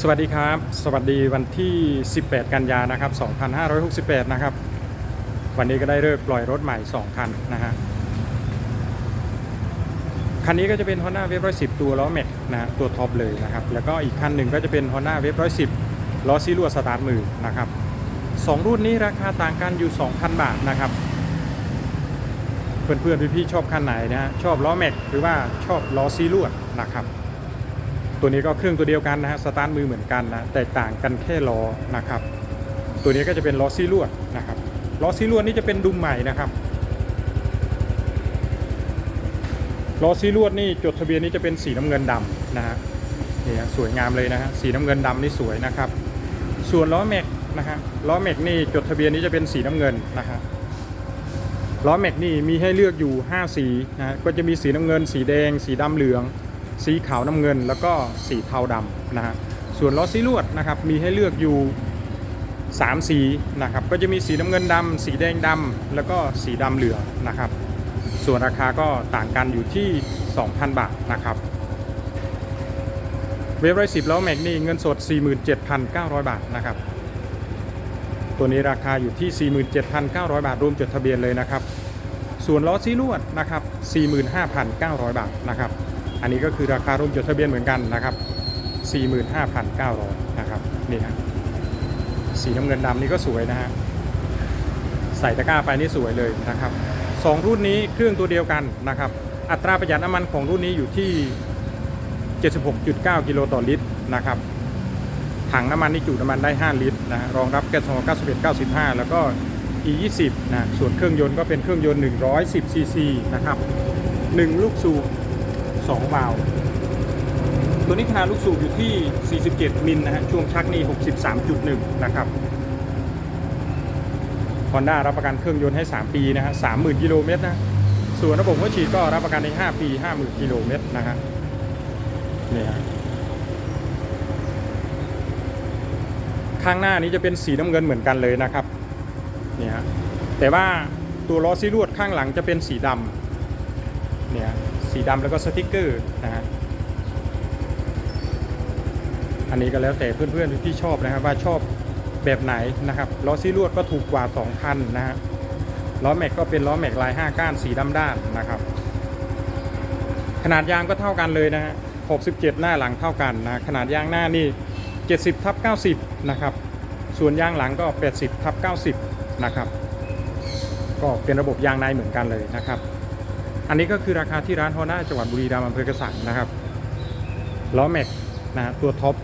สวัสดีครับ สวัสดีวันที่ 18 กันยานะครับ 2568 นะครับ วันนี้ก็ได้เลิกปล่อยรถใหม่ 2 คันนะฮะ คันนี้ก็จะเป็น Honda Wave 110 ตัวล้อแม็กนะตัวท็อปเลยนะครับ แล้วก็อีกคันหนึ่งก็จะเป็น Honda Wave 110 ล้อซีรัวสตาร์ทมือนะครับสองรุ่นนี้ราคาต่างกันอยู่ 2,000 บาทนะครับ เพื่อนๆพี่ๆชอบคันไหนนะฮะ ชอบล้อแม็กหรือว่าชอบล้อซีรวดนะครับ ตัวนี้ก็เครื่องตัวเดียวกันนะฮะสตาร์ทมือเหมือนกันนะแตกต่างกันแค่ล้อนะครับ ตัวนี้ก็จะเป็นล้อซีรวดนะครับล้อซีรวดนี่จะเป็นดุมใหม่นะครับล้อซีรวดนี่จดทะเบียนนี้จะเป็นสีน้ำเงินดำนะฮะนี่สวยงามเลยนะฮะสีน้ำเงินดำนี่สวยนะครับ ส่วนล้อแม็กนะฮะล้อแม็กนี่จดทะเบียนนี้จะเป็นสีน้ำเงินนะฮะล้อแม็กนี่มีให้เลือกอยู่ 5 สีนะฮะก็จะมีสีน้ำเงิน สีแดง สีดำเหลือง สีขาวน้ำเงินแล้วก็สีเทาดำนะฮะส่วนล้อซีลวดนะครับมีให้เลือกอยู่ 3 สีนะครับก็จะมีสีน้ำเงินดำสีแดงดำแล้วก็สีดำเหลืองนะครับ ส่วนราคาก็ต่างกันอยู่ที่ 2,000 บาทนะครับเวฟร้อยสิบล้อแม็กนี่เงินสด 47,900 บาทนะครับตัวนี้ราคาอยู่ที่ 47,900 บาทรวมจดทะเบียนเลยนะครับ ส่วนล้อซีลวดนะครับ 45,900 บาทนะครับ อันนี้ก็คือราคารวมจดทะเบียนเหมือนกันนะครับ 45,900นะครับนี่ฮะสีน้ำเงินดำนี่ก็สวยนะฮะใส่ตะกร้าไปนี่สวยเลยนะครับสองรุ่นนี้เครื่องตัวเดียวกันนะครับ อัตราประหยัดน้ำมันของรุ่นนี้อยู่ที่ 76.9 กิโลต่อลิตรนะครับถังน้ำมันนี่จุน้ำมันได้ 5 ลิตรนะฮะรองรับแก๊สโซ91 95 แล้วก็ E20 นะส่วนเครื่องยนต์ก็เป็นเครื่องยนต์ 110 ซีซีนะครับ 1 ลูกสูบ 2 วาล์วตัวนี้ขนาดลูกสูบอยู่ที่ 47 มิลนะฮะ ช่วงชักนี่ 63.1 นะครับ Honda รับประกันเครื่องยนต์ให้ 3 ปีนะฮะ 30,000 กิโลเมตรนะ ส่วนระบบหัวฉีดก็รับประกันใน 5 ปี 50,000 กิโลเมตรนะฮะ นี่ฮะ ข้างหน้านี้จะเป็นสีน้ำเงินเหมือนกันเลยนะครับเนี่ยฮะ แต่ว่าตัวล้อซีรวดข้างหลังจะเป็นสีดำเนี่ย สีดำแล้วก็สติกเกอร์นะฮะอันนี้ก็แล้วแต่เพื่อนๆที่ชอบนะครับว่าชอบแบบไหนนะครับล้อซีรวดก็ถูกกว่า 2,000นะฮะล้อแม็กก็เป็นล้อแม็กลาย 5 ก้านสีดำด้านนะครับ ขนาดยางก็เท่ากันเลยนะฮะ67 หน้าหลังเท่ากันนะขนาดยางหน้านี่ 70ทับ90 นะครับ ส่วนยางหลังก็ 80ทับ90 นะครับ ก็เป็นระบบยางในเหมือนกันเลยนะครับ อันนี้ก็คือราคาที่ร้านฮอนด้าจังหวัดบุรีรัมย์อำเภอกระสังนะครับล้อแม็กนะฮะตัวท็อป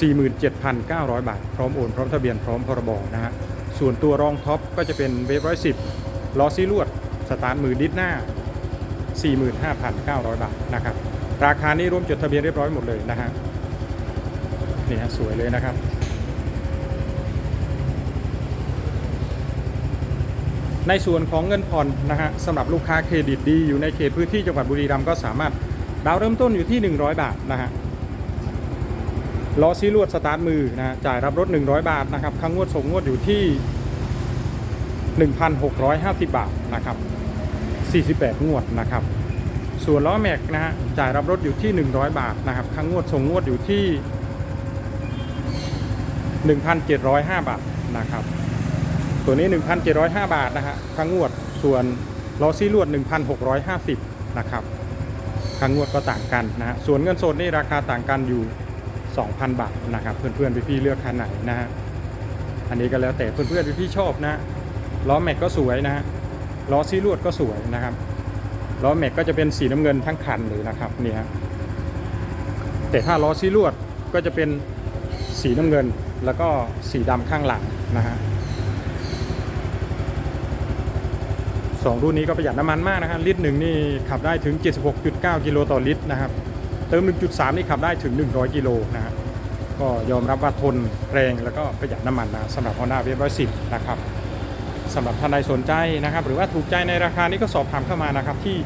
47,900 บาท พร้อมโอนพร้อมทะเบียนพร้อมพรบนะฮะส่วนตัวรองท็อปก็จะเป็นเวฟร้อยสิบล้อซีลวด สตาร์ทมือดิสหน้า 45,900 บาทนะครับราคานี้รวมจดทะเบียนเรียบร้อยหมดเลยนะฮะนี่ฮะสวยเลยนะครับ ในส่วนของเงินผ่อนนะฮะสำหรับลูกค้าเครดิตดี อยู่ในเขตพื้นที่จังหวัดบุรีรัมย์ก็สามารถดาวเริ่มต้นอยู่ที่ 100 บาทนะฮะล้อซีลวดสตาร์ทมือนะฮะจ่ายรับรถ 100 บาทนะครับค่างวดส่งงวดอยู่ที่ 1,650 บาทนะครับ48 งวดนะครับ ส่วนล้อแม็กนะฮะจ่ายรับรถอยู่ที่ 100 บาทนะครับค่างวดส่งงวดอยู่ที่ 1,705 บาทนะครับ ตัวนี้ 1,705 บาทนะฮะค่างวดส่วนล้อซี่ลวด 1,650 นะครับค่างวดก็ต่างกันนะฮะส่วนเงินสดนี่ราคาต่างกันอยู่ 2,000 บาทนะครับ เพื่อนๆพี่ๆเลือกคันไหนนะฮะอันนี้ก็แล้วแต่เพื่อนๆพี่ๆชอบนะล้อแม็กก็สวยนะฮะล้อซี่ลวดก็สวยนะครับล้อแม็กก็จะเป็นสีน้ำเงินทั้งคันเลยนะครับนี่ฮะแต่ถ้าล้อซี่ลวดก็จะเป็นสีน้ำเงินแล้วก็สีดำข้างหลังนะฮะ สองรุ่นนี้ก็ประหยัดน้ำมันมากนะครับลิตรหนึ่งนี่ขับได้ถึง 76.9 กิโลต่อลิตรนะครับเติม 1.3 นี่ขับได้ถึง 100 กิโลนะฮะก็ยอมรับว่าทนแรงแล้วก็ประหยัดน้ำมันนะสำหรับ Honda w a v 110 นะครับสำหรับท่านใดสนใจนะครับ หรือว่าถูกใจในราคานี้ก็สอบถามเข้ามานะครับที่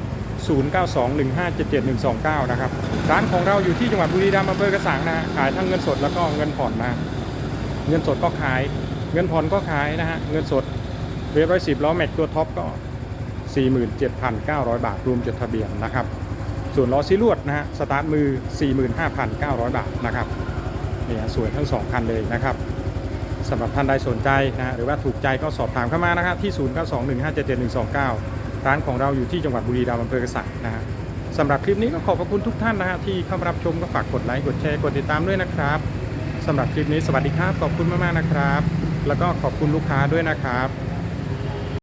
0921577129 นะครับร้านของเราอยู่ที่จังหวัดบุรีรัมย์อำเภอกระสังนะฮะขายทั้งเงินสดแล้วก็เงินผ่อนนะเงินสดก็ขาย เงินผ่อนก็ขายนะฮะเงินสดเวฟร้อยสิบล้อแม็กตัวท็อปก็ 47,900 บาทรวมจดทะเบียนนะครับ ส่วนล้อซีลวดนะฮะสตาร์ทมือ 45,900 บาทนะครับนี่ฮะสวยทั้งสองคันเลยนะครับสำหรับท่านใดสนใจนะฮะหรือว่าถูกใจก็สอบถามเข้ามานะครับที่ 0921577129 ร้านของเราอยู่ที่จังหวัดบุรีรัมย์อำเภอกระสังนะฮะสำหรับคลิปนี้ก็ขอบพระคุณทุกท่านนะฮะที่เข้ารับชมก็ฝากกดไลค์กดแชร์กดติดตามด้วยนะครับสำหรับคลิปนี้สวัสดีครับขอบคุณมากๆนะครับ แล้วก็ขอบคุณลูกค้าด้วยนะครับ